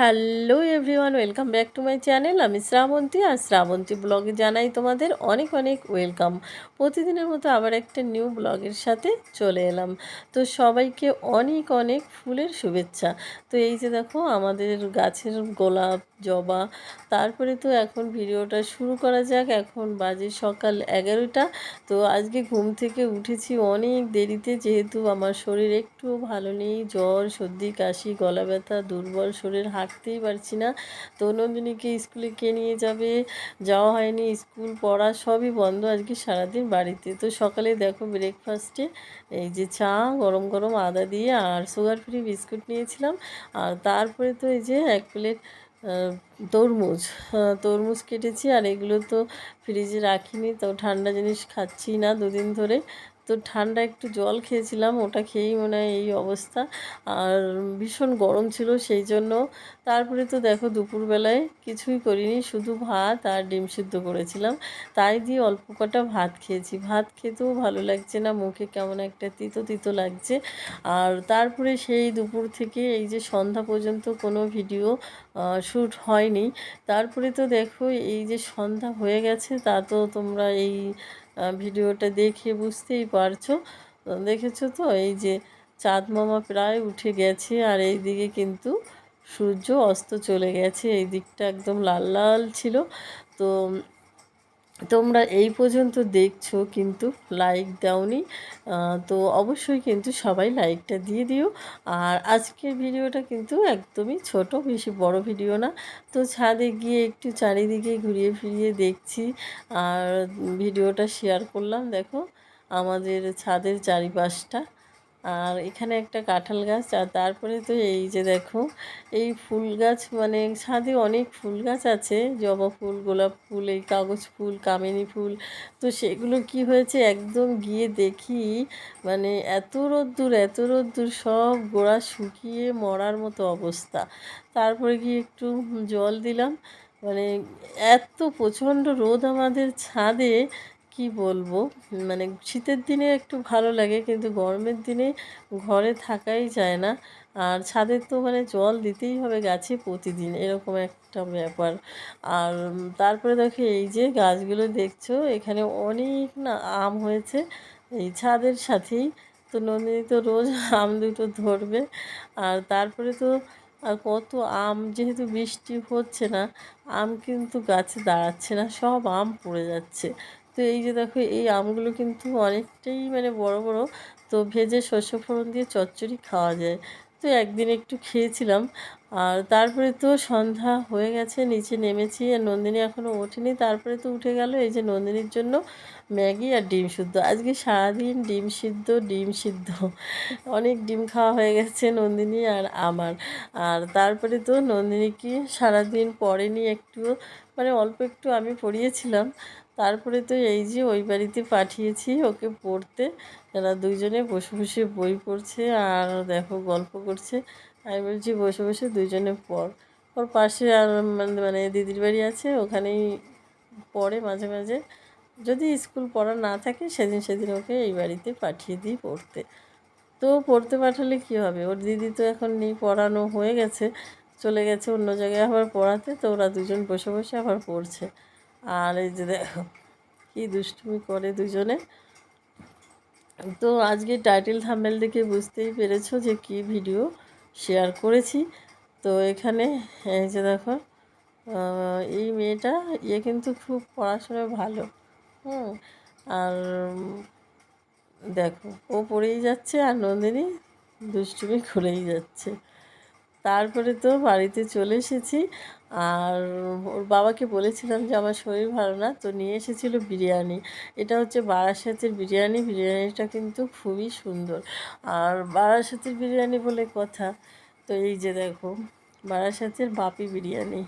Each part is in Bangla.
Hello everyone, welcome back to my channel. আমি শ্রাবন্তী, আর শ্রাবন্তী ব্লগে জানাই তোমাদের অনেক অনেক ওয়েলকাম। প্রতিদিনের মতো আবার একটা নিউ ব্লগের সাথে চলে এলাম। তো সবাইকে অনেক অনেক ফুলের শুভেচ্ছা। তো এই যে দেখো, আমাদের গাছের গোলাপ, জবা, তারপরে তো এখন ভিডিওটা শুরু করা যাক। এখন বাজে সকাল এগারোটা। তো আজকে ঘুম থেকে উঠেছি অনেক দেরিতে, যেহেতু আমার শরীর একটু ভালো নেই। জ্বর, সর্দি, কাশি, গলা ব্যথা, দুর্বল শরীর হাঁটতেই পারছি না। তো নন্দিনীকে স্কুলে কে নিয়ে যাবে? যাওয়া হয়নি, স্কুল পড়া সবই বন্ধ আজকে সারাদিন বাড়িতে। তো সকালে দেখো ব্রেকফাস্টে এই যে চা, গরম গরম আদা দিয়ে আর সুগার ফ্রি বিস্কুট নিয়েছিলাম। আর তারপরে তো এই যে এক প্লেট তরমুজ। তরমুজ কেটেছি আর এগুলো তো ফ্রিজে রাখিনি, তো ঠান্ডা জিনিস খাচ্ছি না দুদিন ধরে। তো ঠান্ডা একটু জল খেয়েছিলাম, ওটা খেয়েই মনে হয় এই অবস্থা। আর ভীষণ গরম ছিল সেই জন্য। তারপরে তো দেখো দুপুরবেলায় কিছুই করিনি, শুধু ভাত আর ডিম সিদ্ধ করেছিলাম। তাই দিয়ে অল্প কটা ভাত খেয়েছি। ভাত খেতেও ভালো লাগছে না, মুখে কেমন একটা তিতো তিতো লাগছে। আর তারপরে সেই দুপুর থেকে এই যে সন্ধ্যা পর্যন্ত কোনো ভিডিও শ্যুট হয়নি। তারপরে তো দেখো এই যে সন্ধ্যা হয়ে গেছে, তা তো তোমরা এই ভিডিওটা দেখে বুঝতেই পারছ। দেখেছ তো? এই যে চাঁদ মামা প্রায় উঠে গেছে আর এই দিকে কিন্তু সূর্য অস্ত চলে গেছে। এই দিকটা একদম লাল লাল ছিল। তো তোমরা এই পর্যন্ত দেখছ, কিন্তু লাইক দাওনি। তো অবশ্যই কিন্তু সবাই লাইকটা দিয়ে দিও। আর আজকের ভিডিওটা কিন্তু একদমই ছোট, বেশি বড় ভিডিও না। তো ছাদে গিয়ে একটু চারিদিকে ঘুরিয়ে ফিরিয়ে দেখছি আর ভিডিওটা শেয়ার করলাম। দেখো, আমাদের ছাদের চারিপাশটা। আর এখানে একটা কাঁঠাল গাছ, আর তারপরে তো এই যে দেখো, এই ফুল গাছ মানে ছাদে অনেক ফুল গাছ আছে, জবা ফুল, গোলাপ ফুল, এই কাগজ ফুল, কামিনী ফুল। তো সেগুলো কি হয়েছে একদম গিয়ে দেখি মানে এত রোদ্দুর এত রোদ্দুর, সব গোড়া শুকিয়ে মরার মতো অবস্থা। তারপরে গিয়ে একটু জল দিলাম মানে এত প্রচণ্ড রোদ আমাদের ছাদে কি বলব? মানে শীতের দিনে একটু ভালো লাগে, কিন্তু গরমের দিনে ঘরে থাকাই যায় না। আর ছাদের তো মানে জল দিতেই হবে গাছে প্রতিদিন, এরকম একটা ব্যাপার। আর তারপরে দেখো, এই যে গাছগুলো দেখছ, এখানে অনেক না আম হয়েছে, এই ছাদের সাথেই। তো নন্দিনী তো রোজ আম দুটো ধরবে। আর তারপরে তো আর কত আম, যেহেতু বৃষ্টি হচ্ছে না, আম কিন্তু গাছে দাঁড়াচ্ছে না, সব আম পড়ে যাচ্ছে। তো এই যে দেখো, এই আমগুলো কিন্তু অনেকটাই মানে বড় বড়। তো ভেজে শস্য ফোড়ন দিয়ে চচ্চড়ি খাওয়া যায়। তো একদিন একটু খেয়েছিলাম। আর তারপরে তো সন্ধ্যা হয়ে গেছে, নিচে নেমেছি আর নন্দিনী এখনও ওঠেনি। তারপরে তো উঠে গেল এই যে নন্দিনীর জন্য ম্যাগি আর ডিম সিদ্ধ। আজকে সারাদিন ডিম সিদ্ধ ডিম সিদ্ধ। অনেক ডিম খাওয়া হয়ে গেছে নন্দিনী আর আমার। আর তারপরে তো নন্দিনী কি সারাদিন পড়েনি একটু মানে অল্প একটু আমি পড়িয়েছিলাম। তারপরে তো এই যে ওই বাড়িতে পাঠিয়েছি ওকে পড়তে। এরা দুইজনে বসে বসে বই পড়ছে আর দেখো গল্প করছে। আমি বলছি, বসে বসে দুইজনে পড়। ওর পাশে আর মানে মানে দিদির বাড়ি আছে, ওখানেই পড়ে মাঝে মাঝে। যদি স্কুল পড়া না থাকে, সেদিন সেদিন ওকে এই বাড়িতে পাঠিয়ে দিই পড়তে। তো পড়তে পাঠালে কি হবে? ওর দিদি তো এখন নেই, পড়ানো হয়ে গেছে, চলে গেছে অন্য জায়গায় আবার পড়াতে, তো ওরা দুজন বসে বসে আবার পড়ছে। আর এই যে দেখো, কী দুষ্টুমি করে দুজনে। তো আজকে টাইটেল থাম্বেল দেখে বুঝতেই পেরেছ যে কি ভিডিও শেয়ার করেছি। তো এখানে, এই যে দেখো এই মেয়েটা ইয়ে কিন্তু খুব পড়াশোনায় ভালো। হুম, আর দেখো, ও পড়েই যাচ্ছে আর নন্দিনী দুষ্টুমি খুলেই যাচ্ছে। তারপরে তো বাড়িতে চলে এসেছি। আর ওর বাবাকে বলেছিলাম যে, আমার শরীর ভালো না। তো নিয়ে এসেছিল বিরিয়ানি। এটা হচ্ছে বারাসাতের বিরিয়ানি। বিরিয়ানিটা কিন্তু খুবই সুন্দর। আর বারাসাতের বিরিয়ানি বলে কথা, তো এই যে দেখো, বারাসাতের বাপি বিরিয়ানি।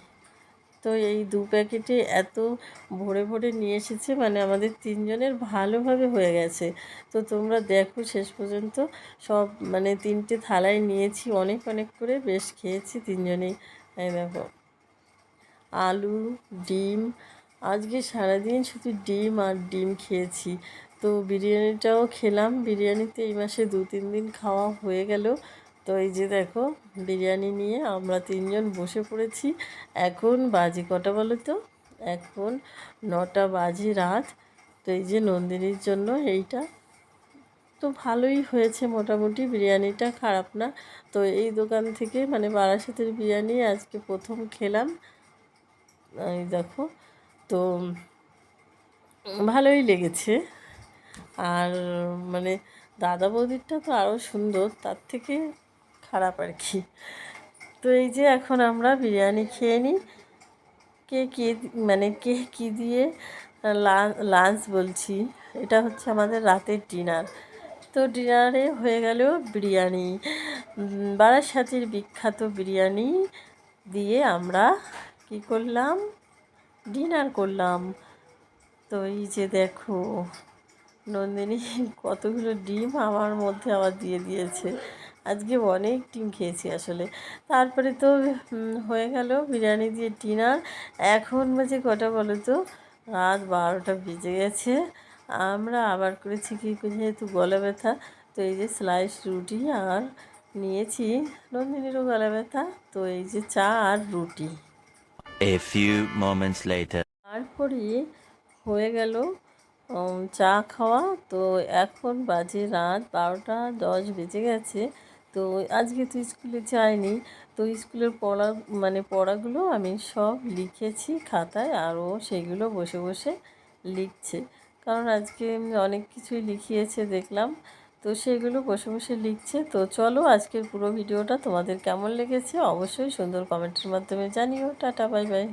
তো এই দু প্যাকেটে এত ভরে ভরে নিয়ে এসেছে মানে আমাদের তিনজনের ভালোভাবে হয়ে গেছে। তো তোমরা দেখো শেষ পর্যন্ত সব মানে তিনটে থালায় নিয়েছি, অনেক অনেক করে বেশ খেয়েছি তিনজনেই এই দেখো। আলু, ডিম, আজকে সারাদিন শুধু ডিম আর ডিম খেয়েছি। তো বিরিয়ানিটাও খেলাম, বিরিয়ানিতে এই মাসে দু তিন দিন খাওয়া হয়ে গেল। তো এই যে দেখো, বিরিয়ানি নিয়ে আমরা তিনজন বসে পড়েছি। এখন বাজে কটা বলো তো? এখন নটা বাজে রাত। তো এই যে নন্দিনীর জন্য এইটা। তো ভালোই হয়েছে মোটামুটি, বিরিয়ানিটা খারাপ না। তো এই দোকান থেকে মানে বারাসাতের বিরিয়ানি আজকে প্রথম খেলাম। এই দেখো, তো ভালোই লেগেছে। আর মানে দাদা বৌদিরটা তো আরও সুন্দর, তার থেকে খারাপ আর কি। তো এই যে এখন আমরা বিরিয়ানি খেয়ে নিই। কে কে মানে কে কী দিয়ে লাঞ্চ বলছি। এটা হচ্ছে আমাদের রাতের ডিনার তো ডিনারে হয়ে গেল বিরিয়ানি। বারাসাতির বিখ্যাত বিরিয়ানি দিয়ে আমরা কি করলাম? ডিনার করলাম। তো এই যে দেখো, নন্দিনী কতগুলো ডিম আমার মধ্যে আবার দিয়ে দিয়েছে। আজকে অনেক ডিম খেয়েছি আসলে। তারপরে তো হয়ে গেল বিরিয়ানি দিয়ে ডিনার। এখন বাজে কটা বলো তো? রাত বারোটা বেজে গেছে। আমরা আবার করেছি কী যেহেতু গলা ব্যথা তো এই যে স্লাইস রুটি আর নিয়েছি নন্দিনীরও গলা ব্যথা তো এই যে চা আর রুটি। A few moments later. তারপরে হয়ে গেল চা খাওয়া। তো এখন বাজে রাত বারোটা দশ বেজে গেছে। তো আজকে তো স্কুলে যাইনি। তো স্কুলের পড়া মানে পড়াগুলো আমি সব লিখেছি খাতায় আরও সেগুলো বসে বসে লিখছে। কারণ আজকে অনেক কিছুই লিখিয়েছে দেখলাম। তো সেগুলো বসে বসে লিখছে। তো চলো আজকের পুরো ভিডিওটা তোমাদের কেমন লেগেছে অবশ্যই সুন্দর কমেন্টের মাধ্যমে জানিও। Tata, bye bye.